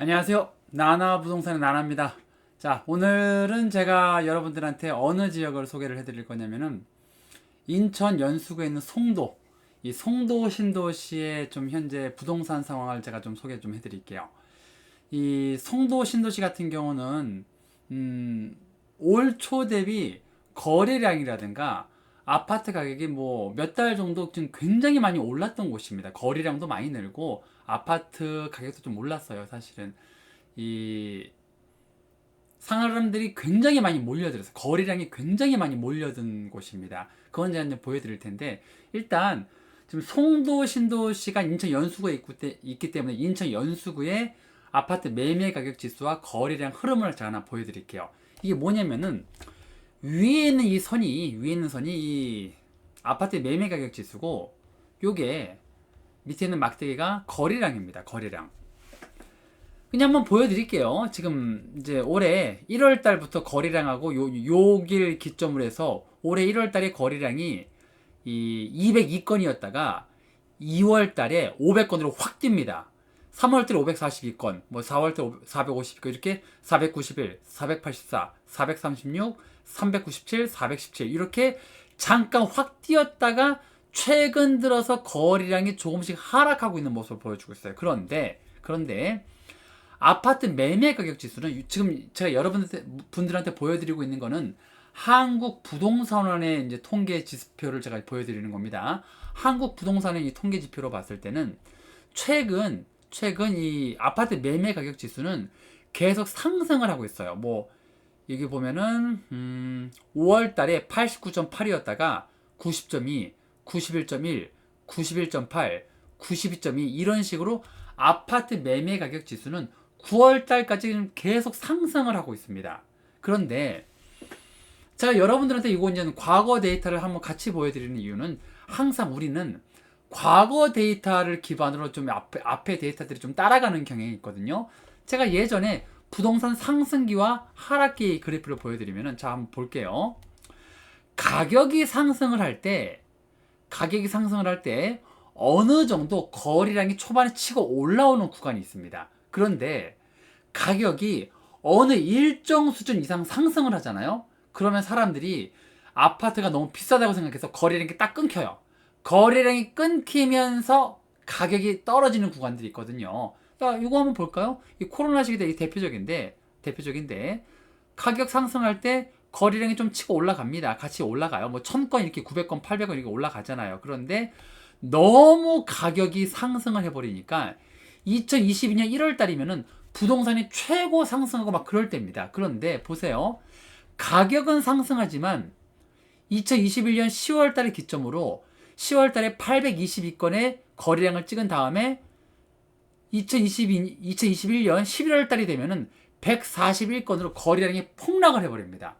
안녕하세요. 나나 부동산의 나나입니다. 자, 오늘은 제가 여러분들한테 어느 지역을 소개를 해드릴 거냐면은 인천 연수구에 있는 송도, 이 송도 신도시의 좀 현재 부동산 상황을 제가 좀 소개 좀 해드릴게요. 이 송도 신도시 같은 경우는 음, 올 초 대비 거래량이라든가 아파트 가격이 뭐 몇 달 정도 지금 굉장히 많이 올랐던 곳입니다. 거래량도 많이 늘고 아파트 가격도 좀 올랐어요. 사실은 이 사람들이 굉장히 많이 몰려들어서 거래량이 굉장히 많이 몰려든 곳입니다. 그건 제가 이제 보여드릴 텐데 일단 지금 송도 신도시가 인천 연수구에 있고 때- 있기 때문에 인천 연수구의 아파트 매매 가격 지수와 거래량 흐름을 제가 하나 보여드릴게요. 이게 뭐냐면은 위에 있는 이 선이 위에 있는 선이 이 아파트 매매 가격 지수고 요게 밑에 있는 막대기가 거래량입니다. 거래량. 그냥 한번 보여드릴게요. 지금 이제 올해 1월 달부터 거래량하고 요, 요길 기점으로 해서 올해 1월 달에 거래량이 이 202건이었다가 2월 달에 500건으로 확 뜁니다. 3월 달에 542건, 뭐 4월 달에 452건 이렇게 491, 484, 436, 397, 417 이렇게 잠깐 확 뛰었다가 최근 들어서 거래량이 조금씩 하락하고 있는 모습을 보여주고 있어요. 그런데 그런데 아파트 매매 가격 지수는 유- 지금 제가 여러분들 분들한테 보여드리고 있는 거는 한국 부동산원의 이제 통계 지표를 제가 보여드리는 겁니다. 한국 부동산의 이 통계 지표로 봤을 때는 최근 최근 이 아파트 매매 가격 지수는 계속 상승을 하고 있어요. 뭐 여기 보면은 음, 5월 달에 89.8이었다가 90.2, 91.1, 91.8, 92.2 이런 식으로 아파트 매매 가격 지수는 9월 달까지 계속 상승을 하고 있습니다. 그런데 제가 여러분들한테 이거 이제 과거 데이터를 한번 같이 보여드리는 이유는 항상 우리는 과거 데이터를 기반으로 좀 앞에, 앞에 데이터들이 좀 따라가는 경향이 있거든요. 제가 예전에 부동산 상승기와 하락기 그래프를 보여드리면은 자 한번 볼게요. 가격이 상승을 할 때, 가격이 상승을 할 때 어느 정도 거래량이 초반에 치고 올라오는 구간이 있습니다. 그런데 가격이 어느 일정 수준 이상 상승을 하잖아요. 그러면 사람들이 아파트가 너무 비싸다고 생각해서 거래량이 딱 끊겨요. 거래량이 끊기면서 가격이 떨어지는 구간들이 있거든요. 자, 이거 한번 볼까요? 이 코로나 시기 때 대표적인데, 대표적인데, 가격 상승할 때 거래량이 좀 치고 올라갑니다. 같이 올라가요. 뭐, 1000건 이렇게 900건, 800건 이렇게 올라가잖아요. 그런데 너무 가격이 상승을 해버리니까 2022년 1월 달이면은 부동산이 최고 상승하고 막 그럴 때입니다. 그런데 보세요. 가격은 상승하지만 2021년 10월 달을 기점으로 10월 달에 822건의 거래량을 찍은 다음에 2022, 2021년 11월 달이 되면은 141건으로 거래량이 폭락을 해버립니다.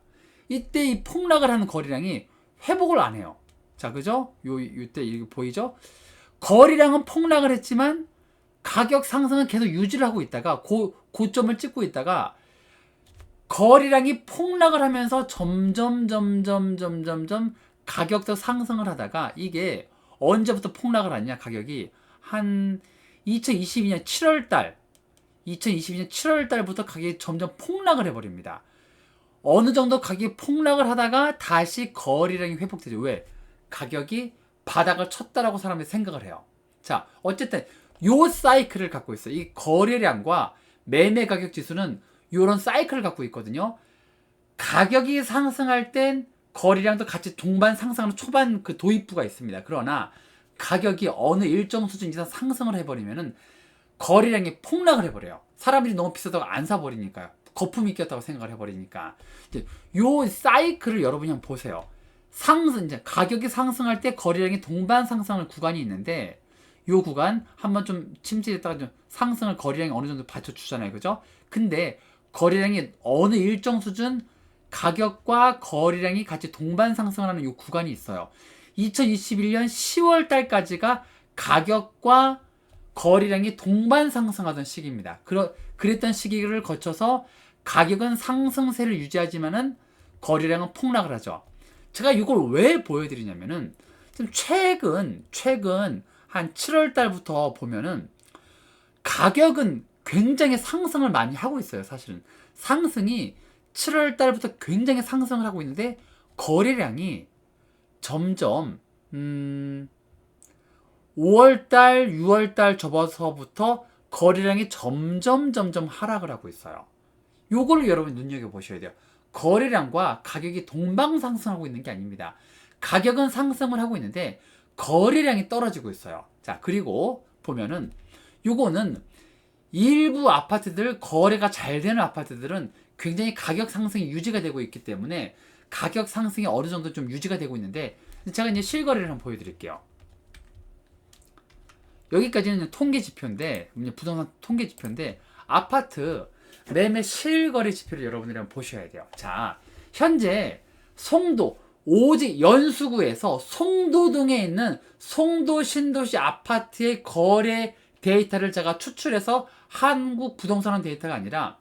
이때 이 폭락을 하는 거래량이 회복을 안 해요. 자, 그죠? 요, 요때 이거 보이죠? 거래량은 폭락을 했지만 가격 상승은 계속 유지를 하고 있다가 고, 고점을 찍고 있다가 거래량이 폭락을 하면서 점점 점점 점점 점 가격도 상승을 하다가 이게 언제부터 폭락을 하냐 가격이 한 2022년 7월 달 2022년 7월 달부터 가격이 점점 폭락을 해 버립니다. 어느 정도 가격이 폭락을 하다가 다시 거래량이 회복되죠. 왜? 가격이 바닥을 쳤다라고 사람들이 생각을 해요. 자, 어쨌든 요 사이클을 갖고 있어요. 이 거래량과 매매 가격 지수는 요런 사이클을 갖고 있거든요. 가격이 상승할 땐 거래량도 같이 동반 상승하는 초반 그 도입부가 있습니다. 그러나 가격이 어느 일정 수준 이상 상승을 해버리면은 거래량이 폭락을 해버려요. 사람들이 너무 비싸다고 안 사버리니까요. 거품이 꼈다고 생각을 해버리니까. 이제 요 사이클을 여러분이 한번 보세요. 상승, 이제 가격이 상승할 때 거래량이 동반 상승할 구간이 있는데 요 구간 한번 좀 침체됐다가 좀 상승을 거래량이 어느 정도 받쳐주잖아요. 그죠? 근데 거래량이 어느 일정 수준 가격과 거래량이 같이 동반 상승을 하는 요 구간이 있어요. 2021년 10월 달까지가 가격과 거래량이 동반 상승하던 시기입니다. 그러, 그랬던 시기를 거쳐서 가격은 상승세를 유지하지만은 거래량은 폭락을 하죠. 제가 이걸 왜 보여드리냐면은 좀 최근 최근 한 7월 달부터 보면은 가격은 굉장히 상승을 많이 하고 있어요. 사실은 상승이 7월 달부터 굉장히 상승을 하고 있는데 거래량이 점점 음 5월 달, 6월 달 접어서부터 거래량이 점점 점점 하락을 하고 있어요. 요거를 여러분 눈여겨 보셔야 돼요. 거래량과 가격이 동방 상승하고 있는 게 아닙니다. 가격은 상승을 하고 있는데 거래량이 떨어지고 있어요. 자, 그리고 보면은 요거는 일부 아파트들 거래가 잘 되는 아파트들은 굉장히 가격 상승이 유지가 되고 있기 때문에 가격 상승이 어느 정도 좀 유지가 되고 있는데 제가 이제 실거래를 한번 보여드릴게요. 여기까지는 통계 지표인데 부동산 통계 지표인데 아파트 매매 실거래 지표를 여러분들이 한번 보셔야 돼요. 자, 현재 송도 오직 연수구에서 송도동에 있는 송도 신도시 아파트의 거래 데이터를 제가 추출해서 한국 부동산 데이터가 아니라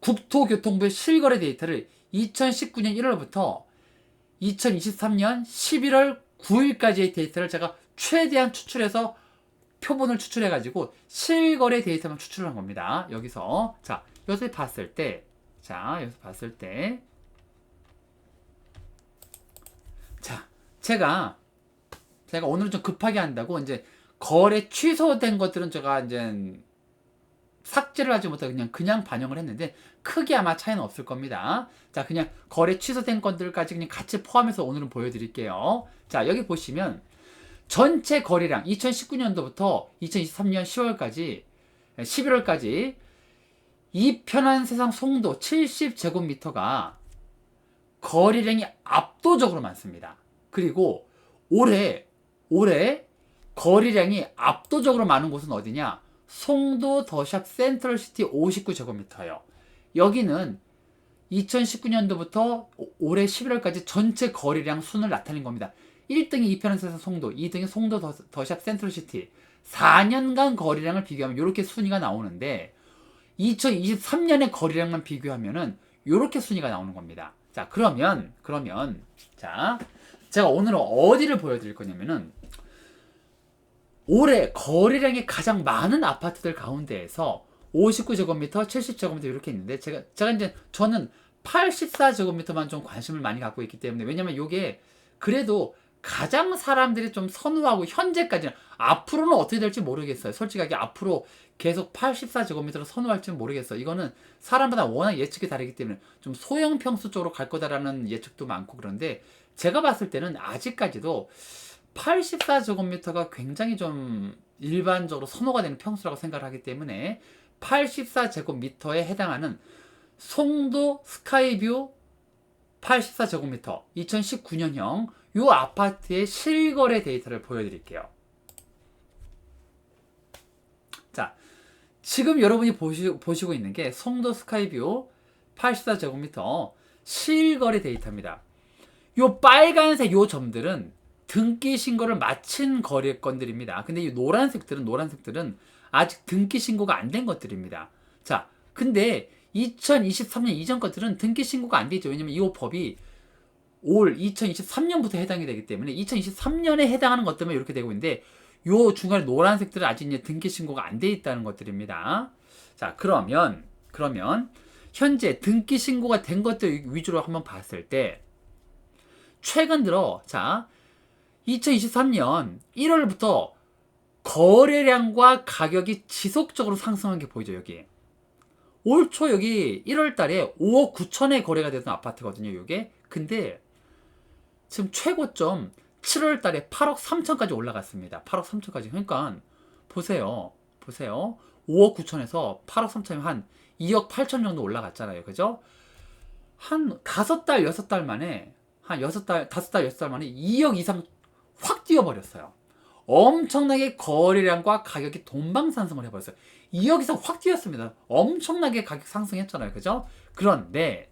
국토교통부의 실거래 데이터를 2019년 1월부터 2023년 11월 9일까지의 데이터를 제가 최대한 추출해서 표본을 추출해 가지고 실거래 데이터만 추출한 겁니다. 여기서 자 여기서 봤을 때 자 여기서 봤을 때 자, 제가 제가 오늘은 좀 급하게 한다고 이제 거래 취소된 것들은 제가 이제 삭제를 하지 못하고 그냥 그냥 반영을 했는데 크게 아마 차이는 없을 겁니다. 자, 그냥 거래 취소된 건들까지 그냥 같이 포함해서 오늘은 보여드릴게요. 자, 여기 보시면 전체 거래량 2019년도부터 2023년 10월까지 11월까지 이 편한 세상 송도 70제곱미터가 거래량이 압도적으로 많습니다. 그리고 올해 올해 거래량이 압도적으로 많은 곳은 어디냐? 송도 더샵 센트럴시티 59제곱미터예요. 여기는 2019년도부터 올해 11월까지 전체 거래량 순을 나타낸 겁니다. 1등이 이편한세상 송도, 2등이 송도 더, 더샵 센트럴시티. 4년간 거래량을 비교하면 이렇게 순위가 나오는데 2023년의 거래량만 비교하면은 이렇게 순위가 나오는 겁니다. 자, 그러면 그러면 자, 제가 오늘은 어디를 보여드릴 거냐면은 올해 거래량이 가장 많은 아파트들 가운데에서 59제곱미터, 70제곱미터 이렇게 있는데 제가 제가 이제 저는 84제곱미터만 좀 관심을 많이 갖고 있기 때문에 왜냐면 이게 그래도 가장 사람들이 좀 선호하고 현재까지는 앞으로는 어떻게 될지 모르겠어요. 솔직하게 앞으로 계속 84제곱미터를 선호할지는 모르겠어요. 이거는 사람마다 워낙 예측이 다르기 때문에 좀 소형 평수 쪽으로 갈 거다라는 예측도 많고 그런데 제가 봤을 때는 아직까지도 84제곱미터가 굉장히 좀 일반적으로 선호가 되는 평수라고 생각을 하기 때문에 84제곱미터에 해당하는 송도 스카이뷰 84제곱미터 2019년형 이 아파트의 실거래 데이터를 보여드릴게요. 자, 지금 여러분이 보시, 보시고 있는 게 송도 스카이뷰 84제곱미터 실거래 데이터입니다. 요 빨간색 요 점들은 등기 신고를 마친 거래건들입니다. 근데 이 노란색들은 노란색들은 아직 등기 신고가 안 된 것들입니다. 자, 근데 2023년 이전 것들은 등기 신고가 안 되죠. 왜냐면 이 법이 올 2023년부터 해당이 되기 때문에 2023년에 해당하는 것들만 이렇게 되고 있는데 요 중간에 노란색들은 아직 이제 등기 신고가 안 돼 있다는 것들입니다. 자, 그러면 그러면 현재 등기 신고가 된 것들 위주로 한번 봤을 때 최근 들어 자 2023년 1월부터 거래량과 가격이 지속적으로 상승한 게 보이죠 여기. 올 초 여기 1월 달에 5억 9천에 거래가 되던 아파트거든요 요게. 근데 지금 최고점 7월 달에 8억 3천까지 올라갔습니다. 8억 3천까지. 그러니까 보세요 보세요. 5억 9천에서 8억 3천이 한 2억 8천 정도 올라갔잖아요 그죠? 한 5달 6달 만에 한 6달 5달 6달 만에 2억 이상 확 뛰어버렸어요. 엄청나게 거래량과 가격이 동방상승을 해버렸어요. 2억 이상 확 뛰었습니다. 엄청나게 가격 상승했잖아요. 그죠? 그런데,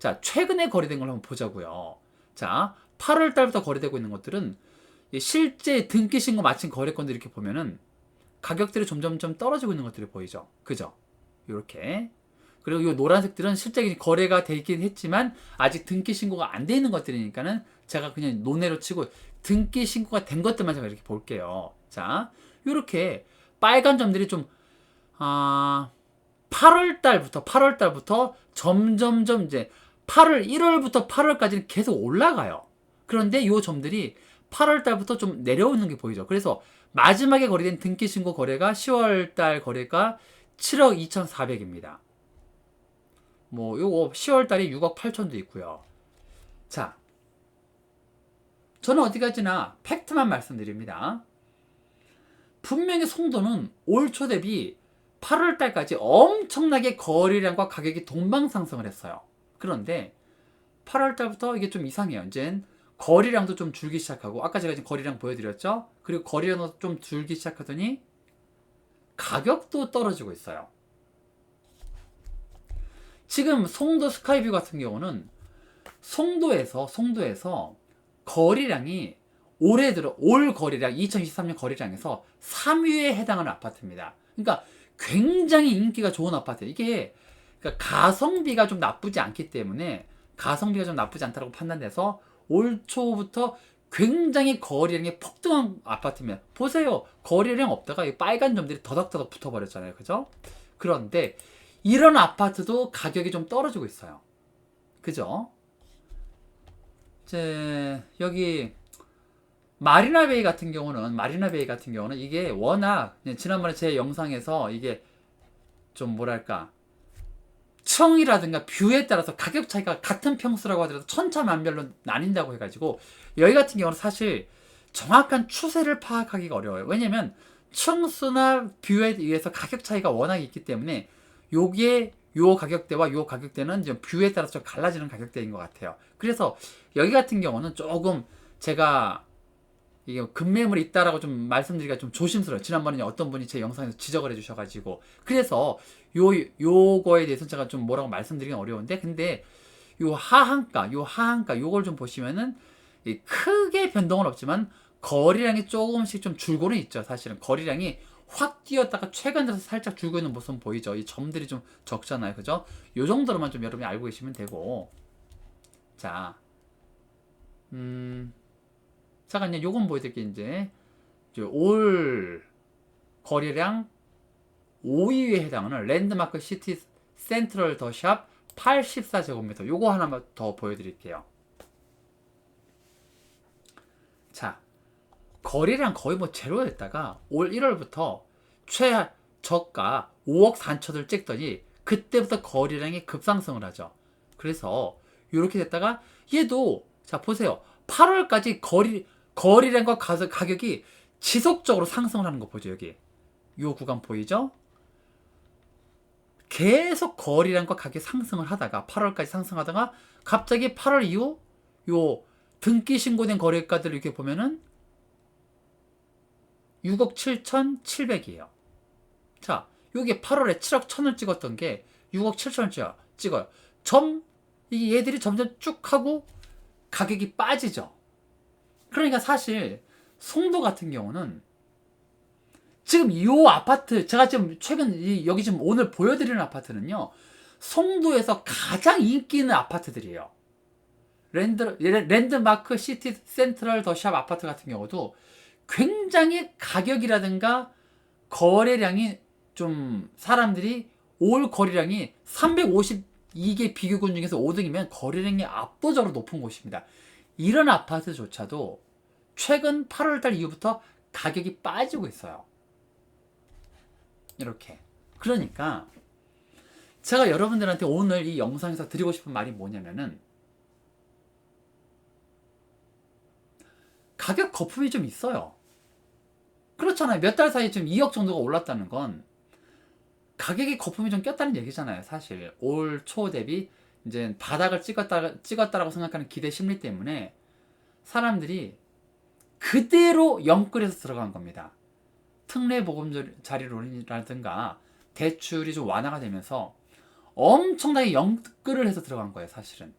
자, 최근에 거래된 걸 한번 보자고요. 자, 8월 달부터 거래되고 있는 것들은 실제 등기 신고 마친 거래건들 이렇게 보면은 가격들이 점점점 떨어지고 있는 것들이 보이죠. 그죠? 이렇게. 그리고 이 노란색들은 실제 거래가 되긴 했지만 아직 등기 신고가 안 돼 있는 것들이니까는 제가 그냥 논외로 치고 등기 신고가 된 것들만 제가 이렇게 볼게요. 자, 이렇게 빨간 점들이 좀, 아, 8월 달부터 8월 달부터 점점점 이제 8월 1월부터 8월까지는 계속 올라가요. 그런데 요 점들이 8월 달부터 좀 내려오는 게 보이죠. 그래서 마지막에 거래된 등기 신고 거래가 10월 달 거래가 7억 2,400입니다. 뭐 요거 10월 달에 6억 8천도 있고요. 자. 저는 어디까지나 팩트만 말씀드립니다. 분명히 송도는 올 초 대비 8월 달까지 엄청나게 거래량과 가격이 동방 상승을 했어요. 그런데 8월 달부터 이게 좀 이상해요. 이젠 거래량도 좀 줄기 시작하고 아까 제가 지금 거래량 보여드렸죠. 그리고 거래량도 좀 줄기 시작하더니 가격도 떨어지고 있어요. 지금 송도 스카이뷰 같은 경우는 송도에서 송도에서 거래량이 올해 들어 올 거래량 2023년 거래량에서 3위에 해당하는 아파트입니다. 그러니까 굉장히 인기가 좋은 아파트. 이게 그러니까 가성비가 좀 나쁘지 않기 때문에 가성비가 좀 나쁘지 않다고 판단돼서 올 초부터 굉장히 거래량이 폭등한 아파트면 보세요. 거래량 없다가 이 빨간 점들이 더덕더덕 붙어버렸잖아요. 그죠? 그런데 이런 아파트도 가격이 좀 떨어지고 있어요. 그죠? 이제 여기 마리나베이 같은 경우는 마리나베이 같은 경우는 이게 워낙 지난번에 제 영상에서 이게 좀 뭐랄까 층이라든가 뷰에 따라서 가격 차이가 같은 평수라고 하더라도 천차만별로 나뉜다고 해가지고 여기 같은 경우는 사실 정확한 추세를 파악하기가 어려워요. 왜냐면 층수나 뷰에 의해서 가격 차이가 워낙 있기 때문에 요게 요 가격대와 요 가격대는 이제 뷰에 따라서 좀 갈라지는 가격대인 것 같아요. 그래서 여기 같은 경우는 조금 제가 이게 급매물이 있다라고 좀 말씀드리기가 좀 조심스러워요. 지난번에 어떤 분이 제 영상에서 지적을 해주셔가지고 그래서 요 요거에 대해서 제가 좀 뭐라고 말씀드리기 어려운데 근데 요 하한가 요 하한가 요걸 좀 보시면은 크게 변동은 없지만 거래량이 조금씩 좀 줄고는 있죠. 사실은 거래량이 확 뛰었다가 최근 들어서 살짝 줄고 있는 모습 보이죠. 이 점들이 좀 적잖아요. 그죠? 요 정도로만 좀 여러분이 알고 계시면 되고 자 음. 잠깐 이제 요건 보여드릴게요 이제 올 거래량 5위에 해당하는 랜드마크 시티 센트럴 더 샵 84제곱미터 요거 하나만 더 보여드릴게요 자 거래량 거의 뭐 제로였다가 올 1월부터 최저가 5억 4천을 찍더니 그때부터 거래량이 급상승을 하죠. 그래서 이렇게 됐다가 얘도 자 보세요. 8월까지 거리 거리량과 가격, 가격이 지속적으로 상승을 하는 거 보죠 여기. 요 구간 보이죠? 계속 거리량과 가격이 상승을 하다가 8월까지 상승하다가 갑자기 8월 이후 요 등기 신고된 거래가들을 이렇게 보면은 6억 7천7백이에요 자, 요게 8월에 7억 1천을 찍었던 게 6억 7천을 찍어요. 점, 이게 얘들이 점점 쭉 하고 가격이 빠지죠. 그러니까 사실 송도 같은 경우는 지금 이 아파트 제가 지금 최근 이, 여기 지금 오늘 보여드리는 아파트는요 송도에서 가장 인기 있는 아파트들이에요. 랜드 랜드마크 시티 센트럴 더샵 아파트 같은 경우도 굉장히 가격이라든가 거래량이 좀 사람들이 올 거래량이 352개 비교군 중에서 5등이면 거래량이 압도적으로 높은 곳입니다. 이런 아파트조차도 최근 8월달 이후부터 가격이 빠지고 있어요. 이렇게. 그러니까 제가 여러분들한테 오늘 이 영상에서 드리고 싶은 말이 뭐냐면은 가격 거품이 좀 있어요. 그렇잖아요. 몇 달 사이에 지금 2억 정도가 올랐다는 건 가격이 거품이 좀 꼈다는 얘기잖아요. 사실 올 초 대비 이제 바닥을 찍었다 찍었다라고 생각하는 기대 심리 때문에 사람들이 그대로 영끌에서 들어간 겁니다. 특례 보금 자리론이라든가 대출이 좀 완화가 되면서 엄청나게 영끌을 해서 들어간 거예요, 사실은.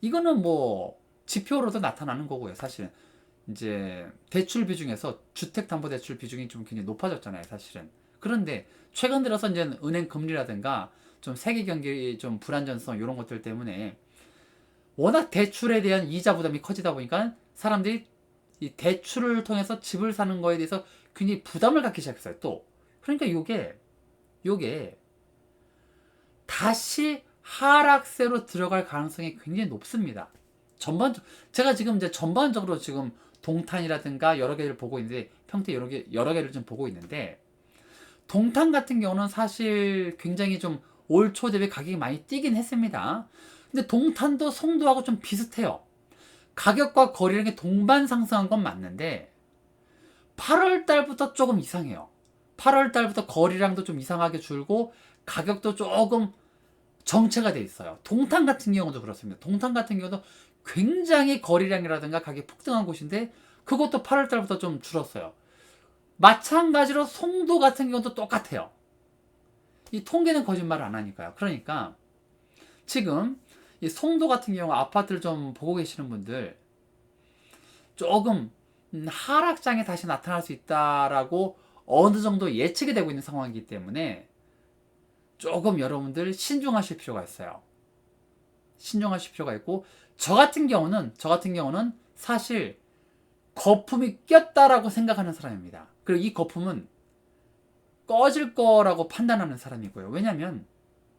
이거는 뭐 지표로도 나타나는 거고요, 사실은. 이제 대출 비중에서 주택담보대출 비중이 좀 굉장히 높아졌잖아요, 사실은. 그런데 최근 들어서 이제 은행 금리라든가 좀 세계 경기 좀 불안전성 이런 것들 때문에 워낙 대출에 대한 이자 부담이 커지다 보니까 사람들이 이 대출을 통해서 집을 사는 거에 대해서 굉장히 부담을 갖기 시작했어요. 또 그러니까 요게 요게 다시 하락세로 들어갈 가능성이 굉장히 높습니다. 전반 제가 지금 이제 전반적으로 지금 동탄이라든가 여러 개를 보고 있는데 평택 여러 개 여러 개를 좀 보고 있는데 동탄 같은 경우는 사실 굉장히 좀 올 초 대비 가격이 많이 뛰긴 했습니다. 근데 동탄도 송도하고 좀 비슷해요. 가격과 게 동반 상승한 건 맞는데 8월 달부터 조금 이상해요. 8월 달부터 거리량도 좀 이상하게 줄고 가격도 조금 정체가 돼 있어요. 동탄 같은 경우도 그렇습니다. 동탄 같은 경우도 굉장히 거리량이라든가 가격이 폭등한 곳인데 그것도 8월 달부터 좀 줄었어요. 마찬가지로 송도 같은 경우도 똑같아요. 이 통계는 거짓말을 안 하니까요. 그러니까 지금 이 송도 같은 경우 아파트를 좀 보고 계시는 분들 조금 음, 하락장에 다시 나타날 수 있다라고 어느 정도 예측이 되고 있는 상황이기 때문에 조금 여러분들 신중하실 필요가 있어요. 신중하실 필요가 있고 저 같은 경우는 저 같은 경우는 사실 거품이 꼈다라고 생각하는 사람입니다. 그리고 이 거품은 꺼질 거라고 판단하는 사람이고요. 왜냐면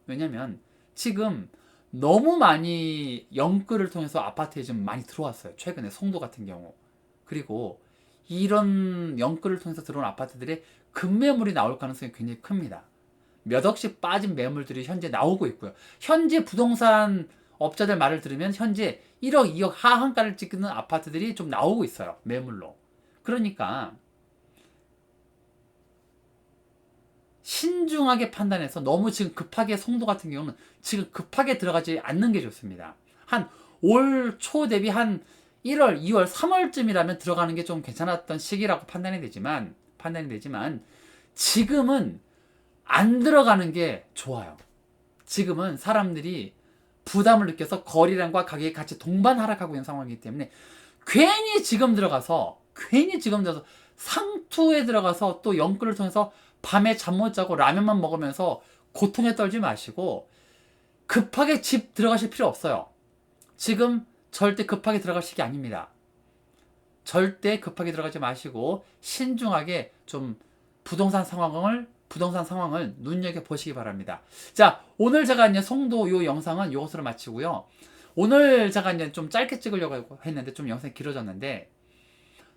왜냐면 지금 너무 많이 영끌을 통해서 아파트에 좀 많이 들어왔어요. 최근에 송도 같은 경우. 그리고 이런 영끌을 통해서 들어온 아파트들의 급매물이 나올 가능성이 굉장히 큽니다. 몇 억씩 빠진 매물들이 현재 나오고 있고요. 현재 부동산 업자들 말을 들으면 현재 1억, 2억 하한가를 찍는 아파트들이 좀 나오고 있어요. 매물로. 그러니까 신중하게 판단해서 너무 지금 급하게 송도 같은 경우는 지금 급하게 들어가지 않는 게 좋습니다. 한 올 초 대비 한 1월, 2월, 3월쯤이라면 들어가는 게 좀 괜찮았던 시기라고 판단이 되지만 판단이 되지만 지금은 안 들어가는 게 좋아요. 지금은 사람들이 부담을 느껴서 거리량과 가격이 같이 동반 하락하고 있는 상황이기 때문에 괜히 지금 들어가서 괜히 지금 들어서 상투에 들어가서 또 영끌을 통해서 밤에 잠 못 자고 라면만 먹으면서 고통에 떨지 마시고 급하게 집 들어가실 필요 없어요. 지금 절대 급하게 들어갈 시기 아닙니다. 절대 급하게 들어가지 마시고 신중하게 좀 부동산 상황을 부동산 상황을 눈여겨 보시기 바랍니다. 자, 오늘 제가 이제 송도 요 영상은 이것으로 마치고요. 오늘 제가 이제 좀 짧게 찍으려고 했는데 좀 영상이 길어졌는데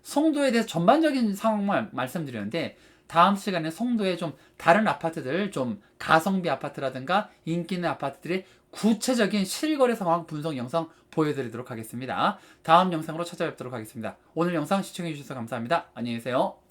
송도에 대해서 전반적인 상황만 말씀드렸는데 다음 시간에 송도의 좀 다른 아파트들 좀 가성비 아파트라든가 인기 있는 아파트들의 구체적인 실거래 상황 분석 영상 보여드리도록 하겠습니다. 다음 영상으로 찾아뵙도록 하겠습니다. 오늘 영상 시청해 주셔서 감사합니다. 안녕히 계세요.